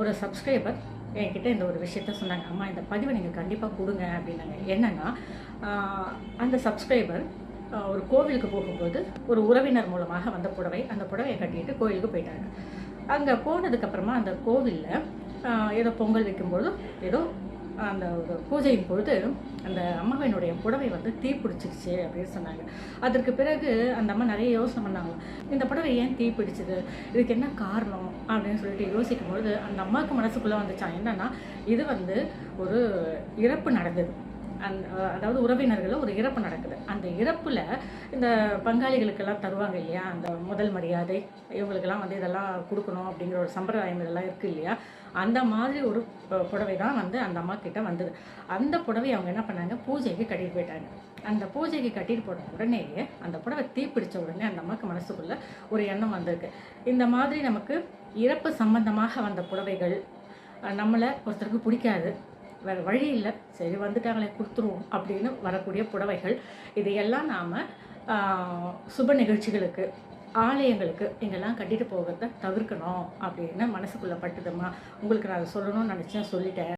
ஒரு சப்ஸ்கிரைபர் என்கிட்ட இந்த ஒரு விஷயத்த சொன்னாங்க. அம்மா இந்த பதிவை நீங்கள் கண்டிப்பாக கொடுங்க அப்படின்னாங்க. என்னென்னா அந்த சப்ஸ்கிரைபர் ஒரு கோவிலுக்கு போகும்போது ஒரு உறவினர் மூலமாக வந்த புடவை அந்த புடவையை கட்டிட்டு கோவிலுக்கு போயிட்டாங்க. அங்கே போனதுக்கப்புறமா அந்த கோவிலில் ஏதோ பொங்கல் வைக்கும்போது ஏதோ அந்த ஒரு பூஜையின் பொழுது அந்த அம்மாவினுடைய புடவை வந்து தீ பிடிச்சிருச்சு அப்படின்னு சொன்னாங்க. அதற்கு பிறகு அந்த அம்மா நிறைய யோசனை பண்ணாங்க. இந்த புடவை ஏன் தீ பிடிச்சது? இதுக்கு என்ன காரணம்? அப்படின்னு சொல்லிட்டு யோசிக்கும் பொழுது அந்த அம்மாவுக்கு மனசுக்குள்ளே வந்துச்சான். என்னன்னா இது வந்து ஒரு இறப்பு நடந்தது. அந் அதாவது உறவினர்களில் ஒரு இறப்பு நடக்குது. அந்த இறப்பில் இந்த பங்காளிகளுக்கெல்லாம் தருவாங்க இல்லையா? அந்த முதல் மரியாதை இவங்களுக்கெல்லாம் வந்து இதெல்லாம் கொடுக்கணும் அப்படிங்கிற ஒரு சம்பிரதாயம் இதெல்லாம் இருக்குது இல்லையா? அந்த மாதிரி ஒரு புடவை தான் வந்து அந்த அம்மா கிட்ட வந்தது. அந்த புடவை அவங்க என்ன பண்ணாங்க? பூஜைக்கு கட்டிட்டு போயிட்டாங்க. அந்த பூஜைக்கு கட்டிட்டு போன உடனேயே அந்த புடவை தீப்பிடிச்ச உடனே அந்த அம்மாவுக்கு மனசுக்குள்ள ஒரு எண்ணம் வந்திருக்கு. இந்த மாதிரி நமக்கு இறப்பு சம்பந்தமாக வந்த புடவைகள் நம்மளை ஒருத்தருக்கு பிடிக்காது. வேறு வழி இல்லை. சரி வந்துட்டாங்களே கொடுத்துருவோம் அப்படின்னு வரக்கூடிய புடவைகள். இதையெல்லாம் நாம் சுப நிகழ்ச்சிகளுக்கு ஆலயங்களுக்கு இங்கெல்லாம் கட்டிட்டு போகிறத தவிர்க்கணும் அப்படின்னு மனசுக்குள்ளே பட்டுதுமா. உங்களுக்கு நான் அதை சொல்லணும்னு நினச்சேன் சொல்லிட்டேன்.